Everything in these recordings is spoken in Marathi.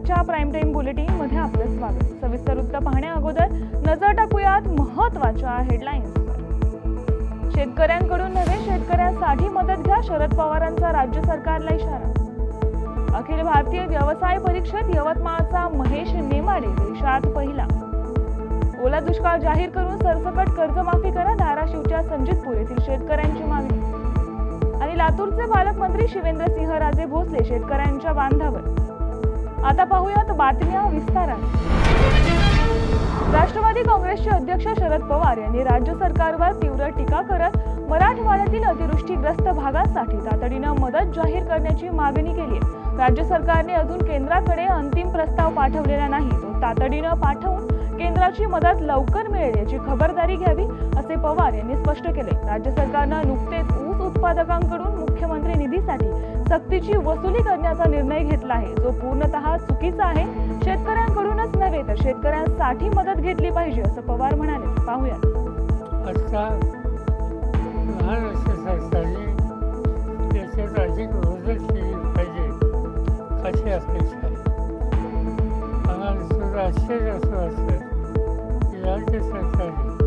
आजच्या प्राईम टाईम बुलेटिनमध्ये आपलं स्वागत. सविस्तर वृत्त पाहण्या अगोदर नजर टाकूयात महत्त्वाच्या हेडलाईन्स शेतकऱ्यांकडून नव्हे शेतकऱ्यांसाठी मदत घ्या शरद पवारांचा राज्य सरकारला इशारा. अखिल भारतीय व्यवसाय परीक्षेत यवतमाळचा महेश नेमाडे देशात पहिला. ओला दुष्काळ जाहीर करून सरसकट कर्जमाफी करा धाराशिवच्या संजितपूर येथील शेतकऱ्यांची मागणी. आणि लातूरचे पालकमंत्री शिवेंद्रसिंह राजे भोसले शेतकऱ्यांच्या बांधावर. आता पाहूयात बातम्या विस्तारात. राष्ट्रवादी काँग्रेसचे अध्यक्ष शरद पवार यांनी राज्य सरकारवर तीव्र टीका करत मराठवाड्यातील अतिवृष्टीग्रस्त भागासाठी तातडीनं मदत जाहीर करण्याची मागणी केली आहे. राज्य सरकारने अजून केंद्राकडे अंतिम प्रस्ताव पाठवलेला नाही. तो तातडीनं पाठवून केंद्राची मदत लवकर मिळेल याची खबरदारी घ्यावी असे पवार यांनी स्पष्ट केले. राज्य सरकारनं नुकतेच ऊस उत्पादकांकडून मुख्यमंत्री निधीसाठी सक्तीची वसुली करण्याचा निर्णय घेतला आहे. जो पूर्णतः चुकीचा आहे. शेतकऱ्यांकडूनच नव्हे तर शेतकऱ्यांसाठी मदत घेतली पाहिजे असं पवार म्हणाले. पाहूया आता महाराष्ट्र सरकारने याच्यात अधिक मदत केली पाहिजे अशी अपेक्षा आहे. आम्हाला सुद्धा आश्चर्य असं वाटतं की राज्य सरकारने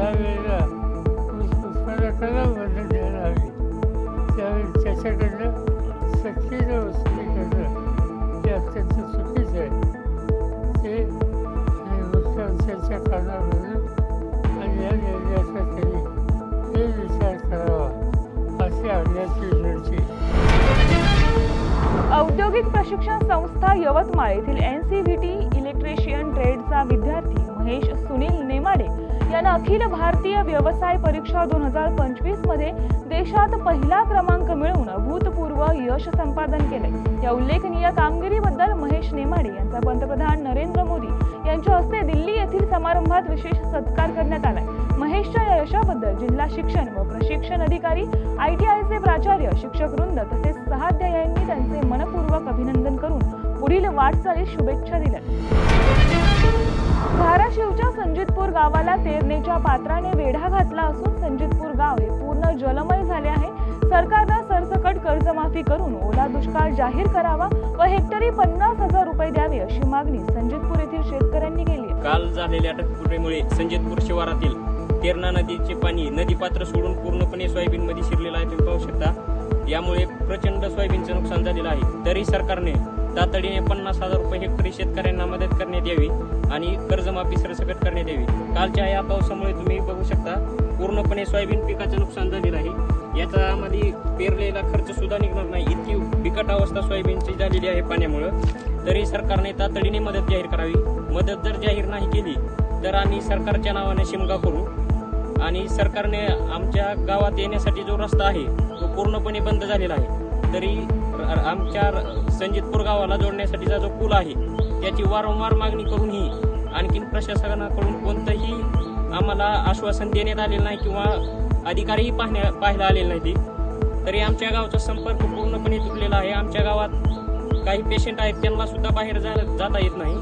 ज्या वेळेला ऊस उत्पादकाला मदत द्यायला हवी त्यावेळी त्याच्याकडनं सक्तीनं वसुली करणं हे अत्यंत चुकीचं आहे ते आणि मुख्यमंत्र्यांच्या आणि या निर्णयाचा हे विचार करावा असे आणण्याची विनंती औद्योगिक प्रशिक्षण संस्था यवतमाळ येथील N C V T electrician ट्रेडचा विद्यार्थी महेश सुनील नेमाडे यानं अखिल भारतीय व्यवसाय परीक्षा दोन हजार पंचवीसमध्ये देशात पहिला क्रमांक मिळवून अभूतपूर्व यश संपादन केले. या उल्लेखनीय कामगिरीबद्दल महेश नेमाडे यांचा पंतप्रधान नरेंद्र मोदी यांच्या हस्ते दिल्ली येथील समारंभात विशेष सत्कार करण्यात आलाय महेशच्या या यशाबद्दल जिल्हा शिक्षण व प्रशिक्षण अधिकारी आय टी आयचे प्राचार्य शिक्षक वृंद तसेच सहाध्यायांनी त्यांचे मनपूर्वक अभिनंदन करून पुढील वाटचालीस शुभेच्छा दिल्या. धाराशिवच्या संजितपूर गावाला तेरणेच्या पात्राने वेढा घातला असून संजितपूर गाव हे पूर्ण जलमय झाले आहे. सरकारनं सरसकट कर्जमाफी करून ओला दुष्काळ जाहीर करावा व हेक्टरी पन्नास हजार रुपये द्यावे अशी मागणी संजितपूर येथील शेतकऱ्यांनी केली काल झालेल्या अटकपुटीमुळे संजितपूर शिवारातील तेरणा नदीचे पाणी नदीपात्र सोडून पूर्णपणे सोयाबीनमध्ये शिरलेलं आहे तुम्ही पाहू शकता. यामुळे प्रचंड सोयाबीनचं नुकसान झालेलं आहे. तरी सरकारने तातडीने पन्नास हजार रुपये हेक्टरी शेतकऱ्यांना मदत करण्यात यावी आणि कर्जमाफी सरसकट करण्यात यावी. कालच्या या पावसामुळे तुम्ही बघू शकता पूर्णपणे सोयाबीन पिकाचं नुकसान झालेलं आहे. याचा याच्यामध्ये पेरलेला खर्च सुद्धा निघणार नाही. इतकी बिकट अवस्था सोयाबीनची झालेली आहे पाण्यामुळं. तरी सरकारने तातडीने मदत जाहीर करावी. मदत जर जाहीर नाही केली तर आम्ही सरकारच्या नावाने शिमगा करू. आणि सरकारने आमच्या गावात येण्यासाठी जो रस्ता आहे तो पूर्णपणे बंद झालेला आहे. तरी आमच्या र- संजितपूर गावाला जोडण्यासाठीचा जो पूल आहे त्याची वारंवार मागणी करूनही आणखीन प्रशासनाकडून कोणतंही आम्हाला आश्वासन देण्यात आलेलं नाही किंवा अधिकारीही पाहण्या पाहायला आलेले नाही ते. तरी आमच्या गावचा संपर्क पूर्णपणे तुटलेला आहे. आमच्या गावात काही पेशंट आहेत त्यांना सुद्धा बाहेर जा जाता येत नाही.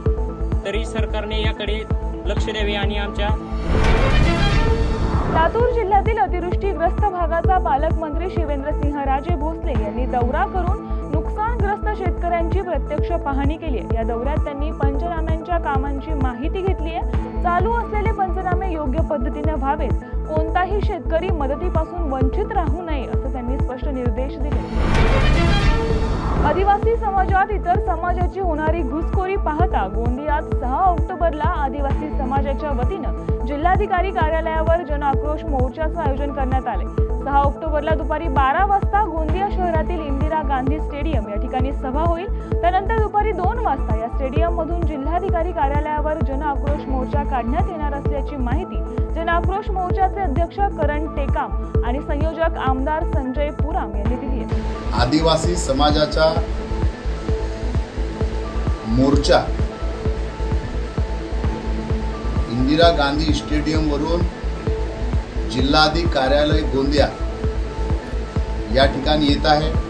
तरी सरकारने याकडे लक्ष द्यावे आणि आमच्या लातूर जिल्ह्यातील अतिवृष्टीग्रस्त भागाचा पालकमंत्री शिवेंद्रसिंह राजे भोसले यांनी दौरा करून प्रत्यक्ष पाहणी केली आहे. या दौऱ्यात त्यांनी पंचनाम्यांच्या कामांची माहिती घेतली आहे. चालू असलेले पंचनामे योग्य पद्धतीने व्हावेत. कोणताही शेतकरी मदतीपासून वंचित राहू नये असं त्यांनी स्पष्ट निर्देश दिले. आदिवासी समाजात इतर समाजाची होणारी घुसखोरी पाहता गोंदियात सहा ऑक्टोबरला आदिवासी समाजाच्या वतीनं जिल्हाधिकारी कार्यालयावर जन आक्रोश मोर्चाचं आयोजन करण्यात आले सहा ऑक्टोबरला दुपारी बारा वाजता गोंदिया शहरातील इंदिरा गांधी स्टेडियम या ठिकाणी सभा होईल. त्यानंतर दुपारी दोन वाजता या स्टेडियम मधून जिल्हाधिकारी कार्यालयावर जन आक्रोश मोर्चा काढण्यात येणार असल्याची माहिती जन आक्रोश मोर्चाचे अध्यक्ष करण टेकाम आणि संयोजक आमदार संजय पुराम यांनी दिली आहे. आदिवासी समाजाचा मोर्चा इंदिरा गांधी स्टेडियमवरून जिल्हाधिक कार्यालय गोंदिया या ठिकाणी येत आहे.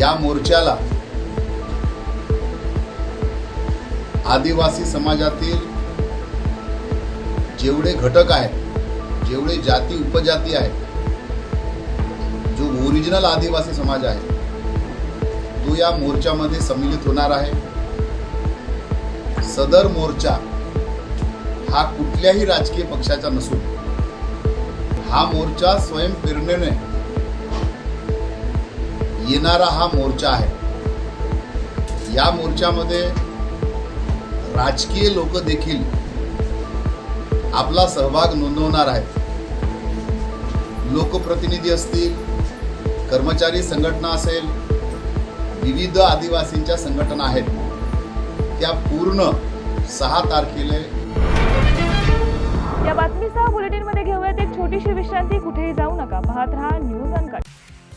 या मोर्चाला आदिवासी समाजातील जेवढे घटक आहेत जेवढे जाती उपजाती आहेत जो ओरिजिनल आदिवासी समाज आहे तो या मोर्चामध्ये सम्मिलित होणार आहे. सदर मोर्चा हा कुठल्याही राजकीय पक्षाचा नसून हा मोर्चा स्वयंप्रेरणेने येणारा हा मोर्चा आहे. या मोर्चामध्ये राजकीय लोक देखील आपला सहभाग नोंदवणार आहेत. लोकप्रतिनिधी असतील कर्मचारी संघटना असेल विविध आदिवासींच्या संघटना आहेत. त्या पूर्ण सहा तारखेला या बातमीसह बुलेटिनमध्ये घेऊयात. एक छोटीशी विश्रांती. कुठेही जाऊ नका. पाहत राहा न्यूज अनकट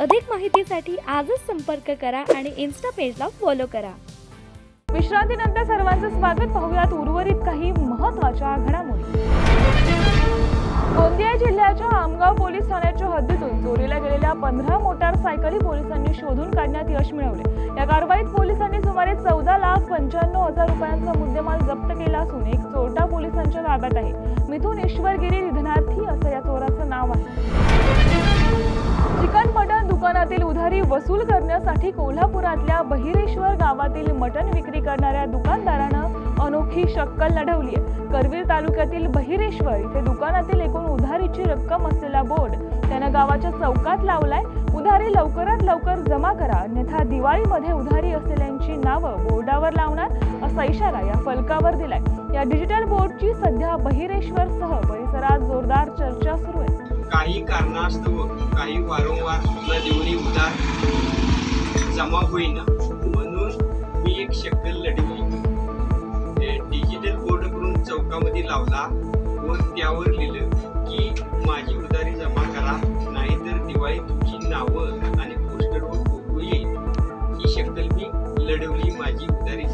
अधिक माहितीसाठी आजच संपर्क करा आणि इन्स्टा पेजला फॉलो करा. विश्रांतीनंतर सर्वांचं स्वागत. पाहूयात उर्वरित काही महत्त्वाच्या घडामोडी. गोंदिया जिल्ह्याच्या आमगाव पोलीस ठाण्याच्या हद्दीतून चोरीला गेलेल्या पंधरा मोटारसायकली पोलिसांनी शोधून काढण्यात यश मिळवले. या कारवाईत पोलिसांनी सुमारे चौदा लाख पंच्याण्णव हजार रुपयांचा मुद्देमाल जप्त केला असून एक चोरटा पोलिसांच्या ताब्यात आहे. मिथून ईश्वरगिरी निधनार्थी असं या चोराचं नाव आहे. चिकन मटन दुकानातील उधारी वसूल करण्यासाठी कोल्हापुरातल्या बहिरेश्वर गावातील मटन विक्री करणाऱ्या दुकानदारानं अनोखी शक्कल लढवली आहे. करवीर तालुक्यातील बहिरेश्वर इथे दुकानातील एकूण उधारीची रक्कम असलेला बोर्ड त्यानं गावाच्या चौकात लावलाय. उधारी लवकरात लवकर जमा करा अन्यथा दिवाळीमध्ये उधारी असलेल्यांची नावं बोर्डावर लावणार असा इशारा या फलकावर दिलाय. या डिजिटल बोर्डची सध्या बहिरेश्वर सह परिसरात जोरदार चर्चा सुरू आहे. काही कारणास्तव काही वारंवार तुला देऊनी उधार जमा होईना. म्हणून मी एक शक्कल लढवली. डिजिटल बोर्ड करून चौकामध्ये लावला व त्यावर लिहिलं की माझी उधारी जमा करा नाहीतर दिवाळी तुमची नावं आणि पोस्टरवर फोटो येईल. ही शक्कल मी लढवली. माझी उधारी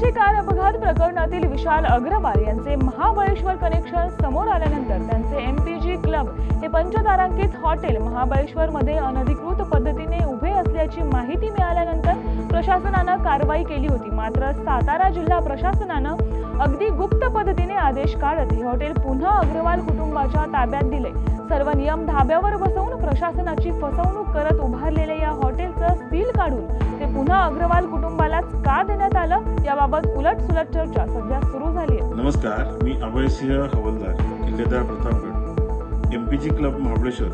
जमा कार अपघात प्रकरणातील विशाल अग्रवाल यांचे महाबळेश्वर कनेक्शन समोर आल्यानंतर त्यांचे एमपीजी क्लब हे पंचतारांकित हॉटेल महाबळेश्वरमध्ये अनधिकृत पद्धतीने उभे असल्याची माहिती मिळाल्यानंतर प्रशासनानं कारवाई केली होती. मात्र सातारा जिल्हा प्रशासनानं अगदी गुप्त पद्धतीने आदेश काढत हे हॉटेल पुन्हा अग्रवाल कुटुंबाच्या ताब्यात दिले. सर्व नियम धाब्यावर बसवून प्रशासनाची फसवणूक करत उभारलेल्या या हॉटेलचं सील काढून ते पुन्हा अग्रवाल कुटुंबालाच का देण्यात आलं? याबाबत उलट सुलट चर्चा सध्या सुरू झाली आहे. नमस्कार मी Abhaysinh Havaldar Killedar Pratapgad M P G club Mahabaleshwar.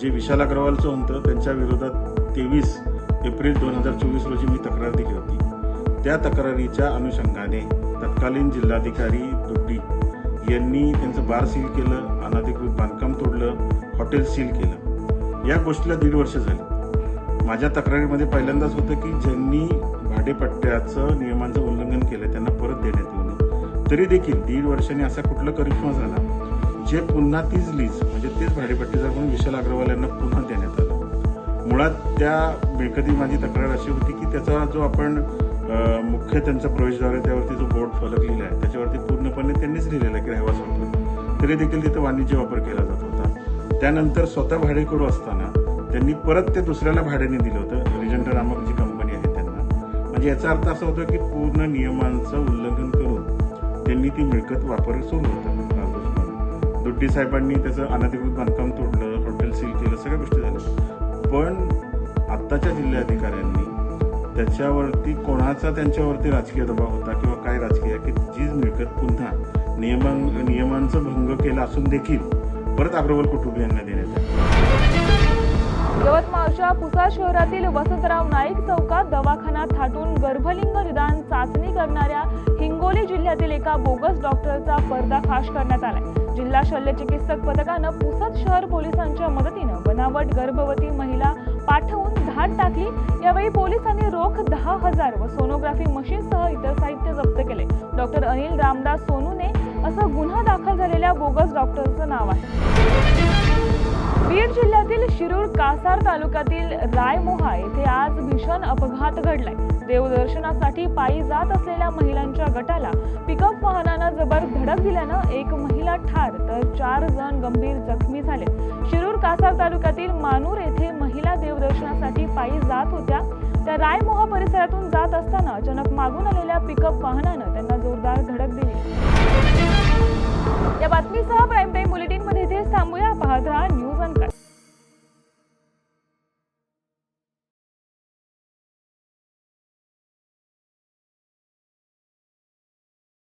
जे विशाल अग्रवालचं होतं त्यांच्या विरोधात तेवीस एप्रिल दोन हजार चोवीस रोजी मी तक्रार दिली होती. त्या तक्रारीच्या अनुषंगाने तत्कालीन जिल्हाधिकारी यांनी त्यांचं बार सील केलं अनाधिकृत बांधकाम तोडलं हॉटेल सील केलं. या गोष्टीला दीड वर्ष झाली. माझ्या तक्रारीमध्ये पहिल्यांदाच होतं की ज्यांनी भाडेपट्ट्याचं नियमांचं उल्लंघन केलं त्यांना परत देण्यात येऊ नये. तरी देखील दीड वर्षांनी असा कुठला करिश्मा झाला जे पुन्हा तीच लीज म्हणजे तेच भाडेपट्टीचा म्हणून विशाल अग्रवाल यांना पुन्हा देण्यात आलं. मुळात त्या मिळकती माझी तक्रार अशी होती की त्याचा जो आपण मुख्य त्यांचा प्रवेशद्वार आहे त्यावरती जो बोर्ड फलक लिहिला आहे त्याच्यावरती पूर्णपणे त्यांनीच लिहिलेलं आहे की रहिवास होतो तरी देखील तिथं वाणिज्य वापर केला जात होता. त्यानंतर स्वतः भाडेकरू असताना त्यांनी परत ते दुसऱ्याला भाड्याने दिलं होतं रिजंट नामक जी कंपनी आहे त्यांना. म्हणजे याचा अर्थ असा होतो की पूर्ण नियमांचं उल्लंघन करून त्यांनी ती मिळकत वापर सुरू होता दुड्डी साहेबांनी त्याचं अनधिकृत बांधकाम तोडलं हॉटेल सील केलं सगळ्या गोष्टी झाल्या. पण आत्ताच्या जिल्हाधिकाऱ्यांनी त्याच्यावरती कोणाचा त्यांच्यावरती राजकीय दबाव होता किंवा काय राजकीय की जीज मिळकत पुन्हा नियमां नियमांचं भंग केला असून देखील परत अग्रवाल कुटुंबियांना देण्यात आलं. यवतमाळच्या पुसा शहरातील वसंतराव नाईक चौकात दवाखाना थाटून गर्भलिंग निदान चाचणी करणाऱ्या हिंगोली जिल्ह्यातील एका बोगस डॉक्टरचा पर्दाफाश करण्यात आलाय. जिल्हा शल्यचिकित्सक पथकानं पुसद शहर पोलिसांच्या मदतीनं बनावट गर्भवती महिला पाठवून धाड टाकली यावेळी पोलिसांनी रोख दहा हजार व सोनोग्राफी मशीनसह इतर साहित्य जप्त केले. डॉक्टर अनिल रामदास सोनूने असं गुन्हा दाखल झालेल्या बोगस डॉक्टरचं नाव आहे. बीड जिल्ह्यातील शिरूर कासार तालुक्यातील रायमोहा येथे आज भीषण अपघात घडलाय. देवदर्शनासाठी पायी जात असलेल्या महिलांच्या गटाला पिकअप वाहनानं जबर धडक दिल्यानं एक महिला ठार तर चार जण गंभीर जखमी झाले. शिरूर कासार तालुक्यातील मानूर येथे देवदर्शनासाठी पायी जात होत्या. त्या रायमोहा परिसरातून जात असताना अचानक मागून आलेल्या पिकअप वाहनानं त्यांना जोरदार धडक दिली. या बातमीसह प्राईम टाईम बुलेटिनमध्ये थांबूया. पाहत राहा